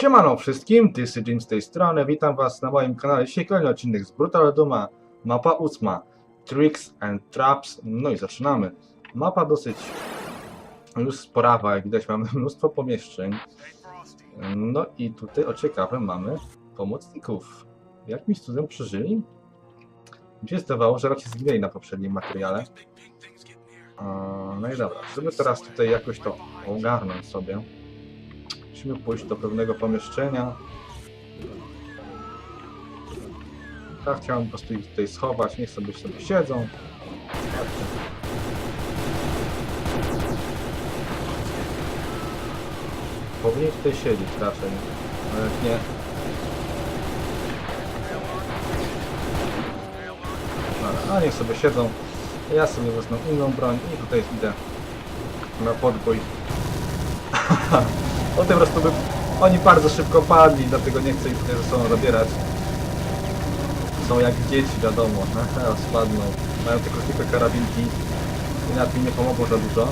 Siemano wszystkim, ty Jim z tej strony, witam was na moim kanale. Dzisiaj kolejny odcinek z Brutal Duma, mapa ósma, Tricks and Traps, no i zaczynamy. Mapa dosyć już sporawa, jak widać mamy mnóstwo pomieszczeń. No i tutaj, o ciekawe, mamy pomocników. Jakimś cudem przeżyli? Mi się zdawało, że raczej zginęli na poprzednim materiale. No i dobra, żeby teraz tutaj jakoś to ogarnąć sobie. Musimy pójść do pewnego pomieszczenia. Ja chciałem po prostu ich tutaj schować, niech sobie sobie siedzą. Powinien tutaj siedzieć raczej, ale nie. Dobra, a niech sobie siedzą. Ja sobie wezmę inną broń i tutaj idę na podbój. O tym po prostu by... Oni bardzo szybko padli, dlatego nie chcę ich tutaj ze sobą zabierać. Są jak dzieci, wiadomo. Aha, spadną. Mają tylko tylko karabinki. I nawet mi nie pomogło za dużo.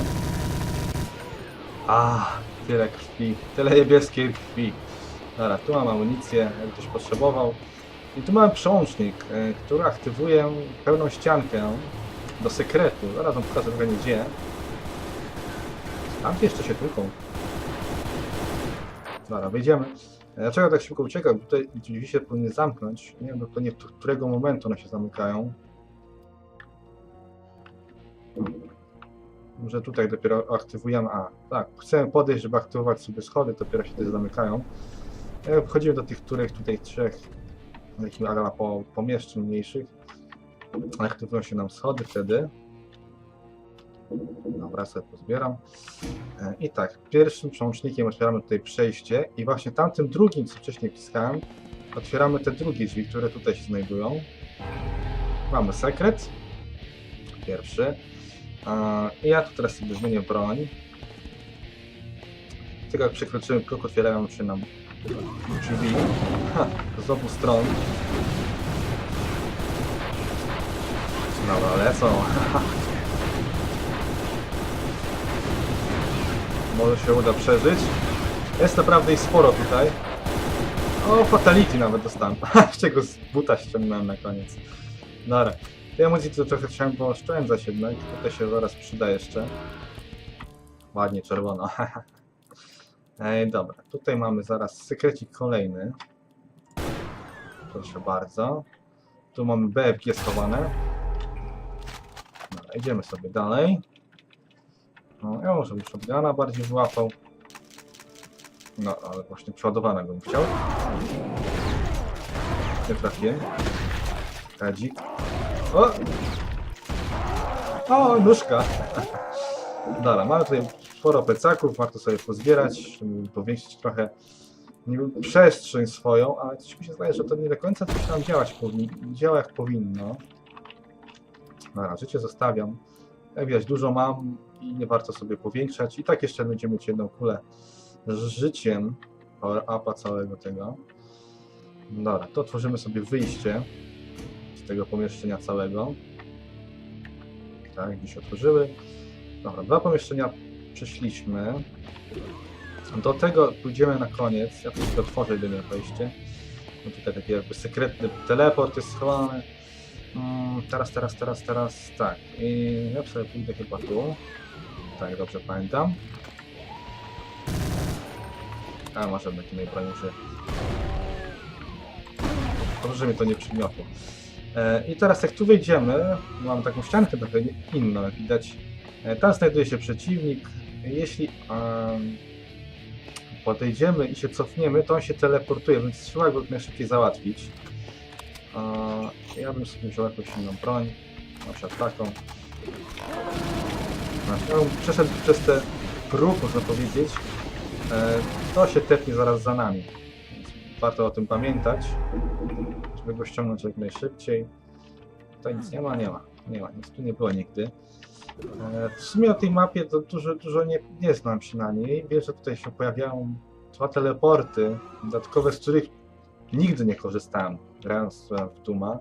A, tyle krwi. Tyle niebieskiej krwi. Dobra, tu mam amunicję, jak ktoś potrzebował. I tu mamy przełącznik, e, który aktywuje pełną ściankę do sekretu. Zaraz wam pokażę trochę gdzie. Tam jeszcze się tłuką. Dobra, wyjdziemy. Dlaczego tak szybko uciekam? Tutaj drzwi się powinny zamknąć. Nie wiem dokładnie, do którego momentu one się zamykają. Może tutaj dopiero aktywujemy. A, tak, chcemy podejść, żeby aktywować sobie schody, dopiero się tutaj zamykają. E, Wchodzimy do tych których tutaj trzech takich ala po, pomieszczeń mniejszych. Aktywują się nam schody wtedy. Dobra, sobie pozbieram. E, I tak, pierwszym przełącznikiem otwieramy tutaj przejście i właśnie tamtym drugim, co wcześniej wciskałem, otwieramy te drugie drzwi, które tutaj się znajdują. Mamy sekret. Pierwszy. E, I ja tu teraz sobie zmienię broń. Tylko jak przekroczymy próg, otwierają się nam drzwi ha, z obu stron. Dobra, lecą. Może się uda przeżyć. Jest naprawdę ich sporo tutaj. O, fatality nawet dostałem. Jeszcze go z buta ściągnąłem na koniec. Dobra. Tej amunicji to trochę chciałem pooszczędzać jednak. Tutaj się zaraz przyda jeszcze. Ładnie czerwono. Ej, dobra. Tutaj mamy zaraz sekrecik kolejny. Proszę bardzo. Tu mamy BFG schowane. Dobra, idziemy sobie dalej. No, ja może bym shotguna bardziej wyłapał. No, ale właśnie przeładowanego bym chciał. Nie trafiłem. Kadzik. O! O, nóżka! Dobra, mamy tutaj sporo plecaków, warto sobie pozbierać, powiększyć trochę przestrzeń swoją, ale coś mi się zdaje, że to nie do końca coś tam działać powinno, działa jak powinno. Dobra, życie zostawiam. Jak widać, dużo mam i nie warto sobie powiększać. I tak jeszcze będziemy mieć jedną kulę z życiem power upa całego tego. Dobra, to tworzymy sobie wyjście z tego pomieszczenia całego. Tak, gdzieś otworzyły. Dobra, dwa pomieszczenia przeszliśmy. Do tego pójdziemy na koniec. Ja sobie otworzę jedyne wejście. No tutaj taki jakby sekretny teleport jest schowany. Mm, teraz, teraz, teraz, teraz, tak. I ja sobie pójdę chyba tu. Tak, dobrze pamiętam. A, może być broni użyję. Dobrze, mnie to nie przygniotło. E, I teraz jak tu wejdziemy, mam taką ściankę trochę inną, jak widać. E, tam znajduje się przeciwnik. Jeśli em, podejdziemy i się cofniemy, to on się teleportuje, więc trzeba go jak najszybciej załatwić. Ja bym sobie wziął jakąś inną broń, na przykład taką. Bym przeszedł przez te próg, można powiedzieć. E, to się tepnie zaraz za nami. Więc warto o tym pamiętać, żeby go ściągnąć jak najszybciej. Tutaj nic nie ma, nie ma. Nie ma, nic tu nie było nigdy. E, W sumie o tej mapie to dużo, dużo nie, nie znam się na niej. Wiem, że tutaj się pojawiają dwa teleporty, dodatkowe, z których nigdy nie korzystałem, grając w Duma.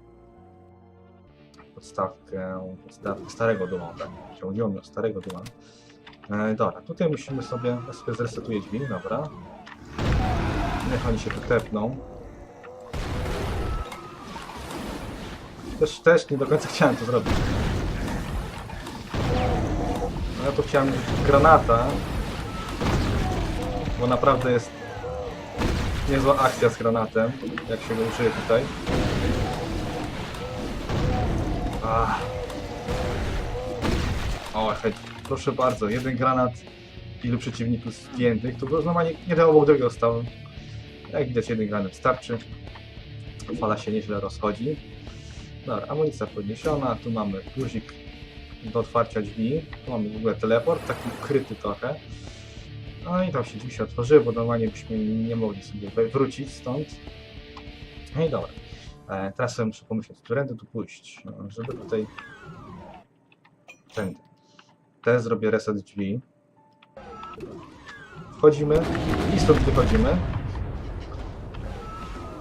Podstawkę, podstawkę starego Duma, tak. Chodziło mi o starego Duma. E, dobra, tutaj musimy sobie, sobie zresetuję dźwig, dobra. Niech oni się tu tepną. Też, też nie do końca chciałem to zrobić. No ja tu chciałem granata, bo naprawdę jest niezła akcja z granatem, jak się go użyje tutaj. Ach. O, hej, proszę bardzo, jeden granat, ilu przeciwników zdjętych, tu normalnie jeden obok drugiego stał. Jak widać, jeden granat starczy. Fala się nieźle rozchodzi. Dobra, amunicja podniesiona, tu mamy guzik do otwarcia drzwi, tu mamy w ogóle teleport, taki ukryty trochę. No i tam się drzwi się otworzyły, bo normalnie byśmy nie mogli sobie wrócić stąd. No i dobra. E, teraz sobie muszę pomyśleć, którędy tu pójść, no, żeby tutaj... Tędy. Teraz zrobię reset drzwi. Wchodzimy i stąd wychodzimy.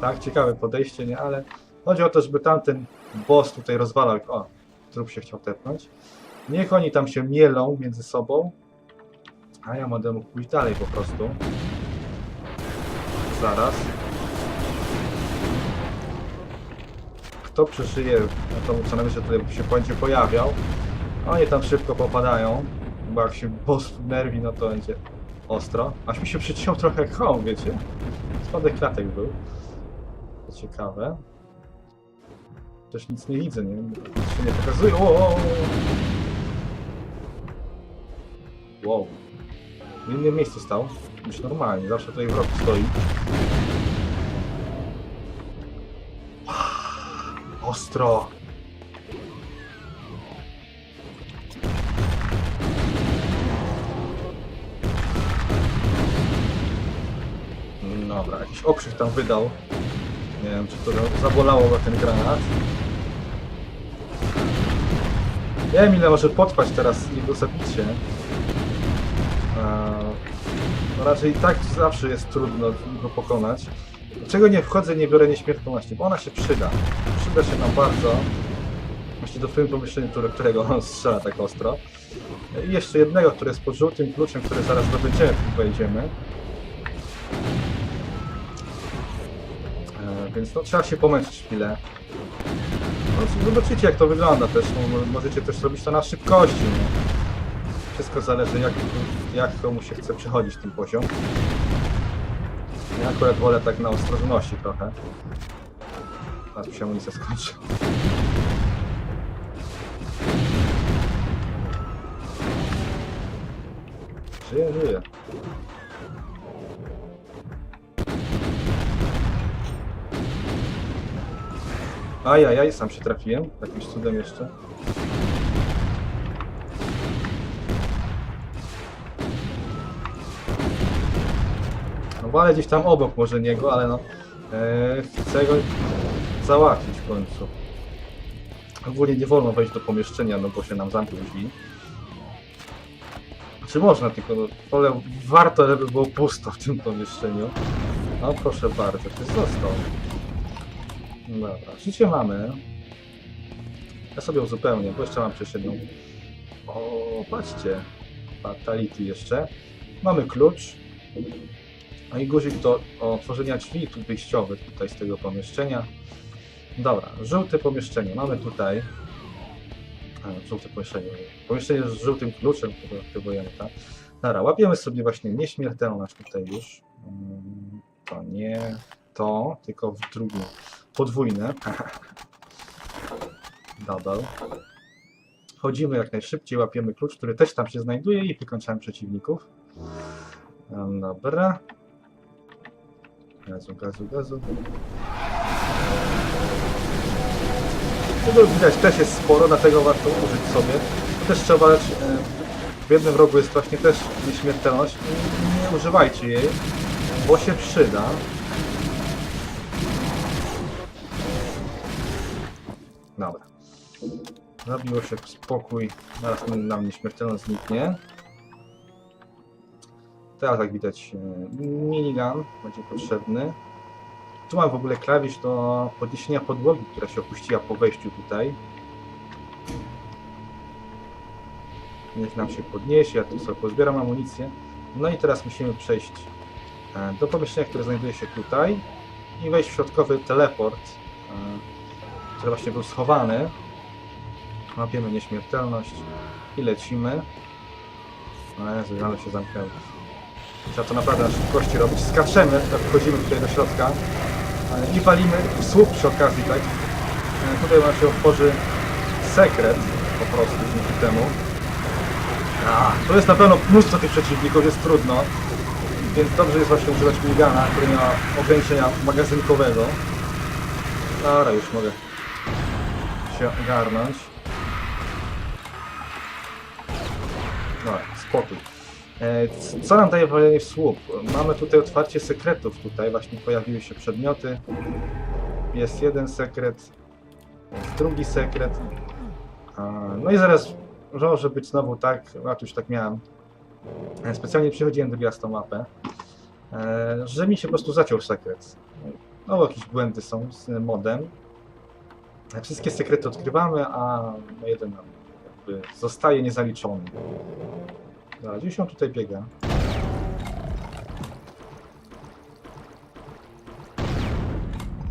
Tak, ciekawe podejście, nie? Ale chodzi o to, żeby tamten boss tutaj rozwalał. O, trup się chciał tepnąć. Niech oni tam się mielą między sobą, a ja będę mógł pójść dalej po prostu. Zaraz. Kto przeżyje, no to co najwyżej tutaj się będzie pojawiał. Oni tam szybko popadają, bo jak się boss nerwi, no to będzie ostro. Aż mi się przyciął trochę home, wiecie? Spadek klatek był. To ciekawe. Też nic nie widzę, nie? Nic się nie pokazuje. O. Wow. W innym miejscu stał. Już normalnie, zawsze tutaj wrog stoi. Ostro. Dobra, jakiś okrzyk tam wydał. Nie wiem, czy to zabolało go ten granat. Wiem, ile może potrwać teraz jego zabicie. No raczej tak zawsze jest trudno go pokonać. Dlaczego nie wchodzę, nie biorę nieśmiertelności? Bo ona się przyda. Przyda się nam bardzo. Właśnie do tym pomieszczeniu, które, którego on strzela tak ostro. I jeszcze jednego, które jest pod żółtym kluczem, który zaraz dobędziemy, jak wejdziemy. E, więc no, trzeba się pomęczyć chwilę. No, zobaczycie jak to wygląda też, no, możecie też robić to na szybkości. Nie? Wszystko zależy jak, jak komu się chce przechodzić ten poziom. Ja akurat wolę tak na ostrożności trochę. Aż mi się amunicja skończy. Żyję, żyję. Ajajaj, sam się trafiłem. Jakimś cudem jeszcze. No ale gdzieś tam obok może niego, ale no e, chcę go załatwić w końcu. Ogólnie nie wolno wejść do pomieszczenia, no bo się nam zamkną drzwi. Czy można, tylko no, wolę, warto, żeby było pusto w tym pomieszczeniu. No proszę bardzo, ty został. Dobra, życie mamy. Ja sobie uzupełnię, bo jeszcze mam przecież. O, patrzcie. Fatality jeszcze. Mamy klucz. No i guzik do otworzenia drzwi wyjściowych tutaj z tego pomieszczenia. Dobra, żółte pomieszczenie. Mamy tutaj. A, żółte pomieszczenie. Pomieszczenie z żółtym kluczem, które aktywujemy, tak? Dobra, łapiemy sobie właśnie nieśmiertelność tutaj już. Mm, To nie to, tylko w drugim. Podwójne. Double. Chodzimy jak najszybciej, łapiemy klucz, który też tam się znajduje i wykończamy przeciwników. Dobra. Gazu, gazu, gazu. Tego widać też jest sporo, dlatego warto użyć sobie. Też trzeba e, w jednym rogu jest właśnie też nieśmiertelność. Nie, nie używajcie jej, bo się przyda. Dobra. Zabiło się spokój. Zaraz nam nieśmiertelność zniknie. Teraz jak widać e, minigun będzie potrzebny. Tu mam w ogóle klawisz do podniesienia podłogi, która się opuściła po wejściu tutaj. Niech nam się podniesie, ja tu sobie pozbieram amunicję. No i teraz musimy przejść e, do pomieszczenia, które znajduje się tutaj i wejść w środkowy teleport, e, który właśnie był schowany. Łapiemy nieśmiertelność i lecimy. No ale się zamknęło. Trzeba to naprawdę na szybkości robić. Skaczemy, tak wchodzimy tutaj do środka i walimy słup przy okazji, tak? E, Tutaj nam się otworzy sekret po prostu dzięki temu. To jest na pewno mnóstwo tych przeciwników, jest trudno. Więc dobrze jest właśnie używać minigana, który nie ma ograniczenia magazynkowego. Dobra, już mogę się ogarnąć. Dobra, spokój. E, Co nam daje walenie w słup? Mamy tutaj otwarcie sekretów. Tutaj właśnie pojawiły się przedmioty. Jest jeden sekret, jest drugi sekret. No i zaraz może być znowu tak, a tu już tak miałem. E, Specjalnie przychodziłem do tą mapę, e, że mi się po prostu zaciął sekret. No jakieś błędy są z modem. Wszystkie sekrety odkrywamy, a jeden nam zostaje niezaliczony. Dobra, gdzieś on tutaj biega.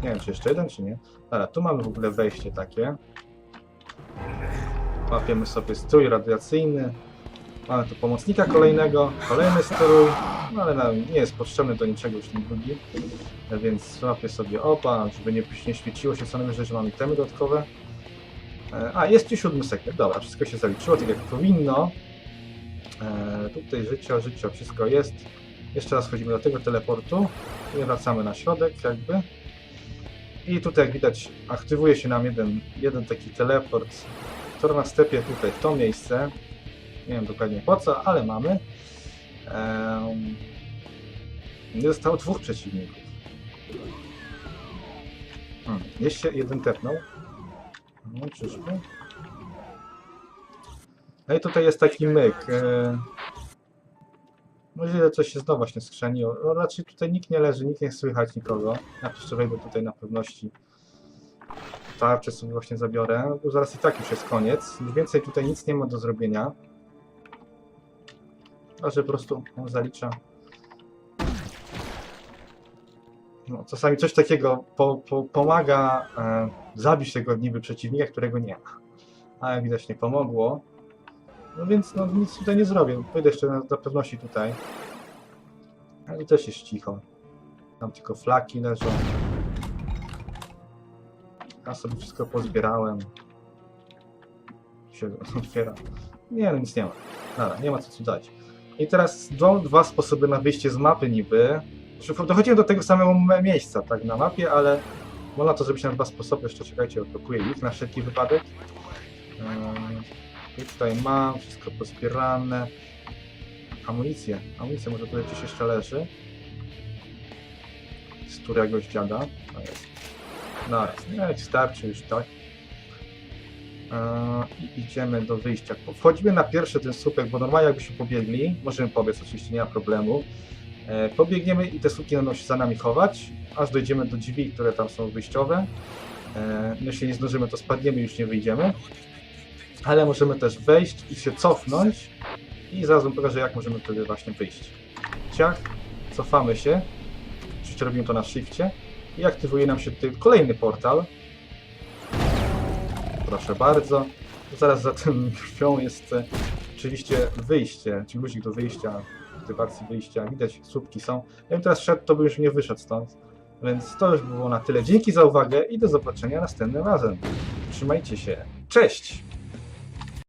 Nie wiem, czy jeszcze jeden, czy nie. Dobra, tu mamy w ogóle wejście takie. Łapiemy sobie strój radiacyjny. Mamy tu pomocnika kolejnego, kolejny strój, no ale nie jest potrzebny do niczego już ten drugi. Więc łapię sobie oba, żeby nie, nie świeciło się co najwyżej, że mamy temy dodatkowe. E, A, jest tu siódmy sekret, dobra, wszystko się zaliczyło, tak jak powinno. E, tutaj życie, życie, wszystko jest. Jeszcze raz wchodzimy do tego teleportu i wracamy na środek jakby. I tutaj jak widać aktywuje się nam jeden, jeden taki teleport, który nas stepie tutaj w to miejsce. Nie wiem dokładnie po co, ale mamy. Ehm, zostało dwóch przeciwników. Hmm, jeszcze jeden tepnął. No, czyżby? No i tutaj jest taki myk. E... Możliwe coś się znowu właśnie skrzeniło. No, raczej tutaj nikt nie leży, nikt nie słychać nikogo. Ja jeszcze wejdę tutaj na pewności. Tarczę sobie właśnie zabiorę, bo zaraz i tak już jest koniec. Już więcej tutaj nic nie ma do zrobienia. A że po prostu on zalicza. No, czasami coś takiego po, po, pomaga e, zabić tego niby przeciwnika, którego nie ma. A jak widać nie pomogło. No więc no, nic tutaj nie zrobię. Pójdę jeszcze na, dla pewności tutaj. Ale też jest cicho. Tam tylko flaki leżą. Ja sobie wszystko pozbierałem. Się otwiera. Nie, no nic nie ma. Dobra, nie ma co tu dać. I teraz są dwa sposoby na wyjście z mapy niby. Znaczy, Dochodzimy do tego samego me- miejsca, tak, na mapie, ale można to zrobić na dwa sposoby. Jeszcze czekajcie, odblokuję ich na wszelki wypadek. I tutaj mam wszystko pozbierane. Amunicję. Amunicję może tutaj gdzieś jeszcze leży. Z któregoś dziada. To jest. No, nie, starczy już, tak. Eee, I idziemy do wyjścia. Wchodzimy na pierwszy ten słupek, bo normalnie jakbyśmy pobiegli, możemy pobiec, oczywiście nie ma problemu. E, Pobiegniemy i te słupki będą się za nami chować, aż dojdziemy do drzwi, które tam są wyjściowe. E, No jeśli nie zdążymy, to spadniemy już nie wyjdziemy. Ale możemy też wejść i się cofnąć i zaraz wam pokażę, jak możemy wtedy właśnie wyjść. Ciach, cofamy się, oczywiście robimy to na shifcie i aktywuje nam się tutaj kolejny portal. Proszę bardzo. Zaraz za tym krwią jest e, oczywiście wyjście, czyli guzik do wyjścia, aktywacji wyjścia. Widać, słupki są. Jakbym teraz szedł, to by już nie wyszedł stąd. Więc to już było na tyle. Dzięki za uwagę i do zobaczenia następnym razem. Trzymajcie się. Cześć!